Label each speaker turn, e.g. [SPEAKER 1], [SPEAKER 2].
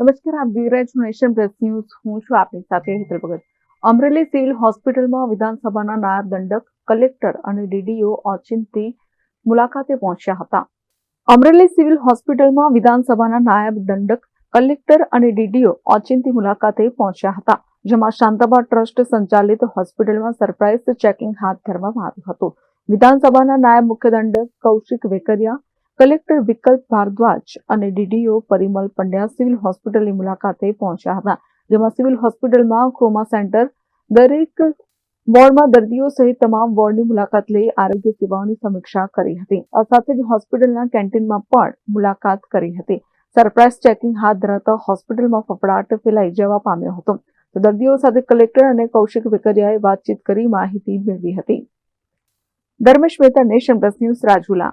[SPEAKER 1] નમસ્કાર, આપ જોઈ છો નેશન પ્રેસ ન્યૂઝ. હું છું આપની સાથે હેતલ ભગત. અમરેલી સિવિલ હોસ્પિટલમાં વિધાનસભાના નાયબ દંડક, કલેક્ટર અને ડીડીઓ ઓચિંતી મુલાકાતે પહોંચ્યા હતા. અમરેલી સિવિલ હોસ્પિટલમાં વિધાનસભાના નાયબ દંડક, કલેક્ટર અને ડીડીઓ ઓચિંતી મુલાકાતે પહોંચ્યા હતા, જેમાં શાંતાબા ટ્રસ્ટ સંચાલિત હોસ્પિટલમાં સરપ્રાઇઝ ચેકિંગ હાથ ધરવામાં આવ્યું હતું. વિધાનસભાના નાયબ મુખ્ય દંડક કૌશિક વેકરિયા કલેક્ટર વિકલ્પ ભારદ્વાજ અને ડીડીઓ પરિમલ પંડ્યા સિવિલ હોસ્પિટલની મુલાકાતે પહોંચ્યા હતા, જેમાં સિવિલ હોસ્પિટલમાં કોમા સેન્ટર, દરેક વોર્ડમાં દર્દીઓ સહિત તમામ વોર્ડની મુલાકાત લઈ આરોગ્ય સેવાઓની સમીક્ષા કરી હતી. આ સાથે જ હોસ્પિટલના કેન્ટીનમાં પણ મુલાકાત કરી હતી. સરપ્રાઇઝ ચેકિંગ હાથ ધરાતા હોસ્પિટલમાં ફફડાટ ફેલાઈ જવા પામ્યો હતો. તો દર્દીઓ સાથે કલેક્ટર અને કૌશિક વેકરિયાએ વાતચીત કરી માહિતી મેળવી હતી. Dharmesh Mehta, Nation Plus News Rajula.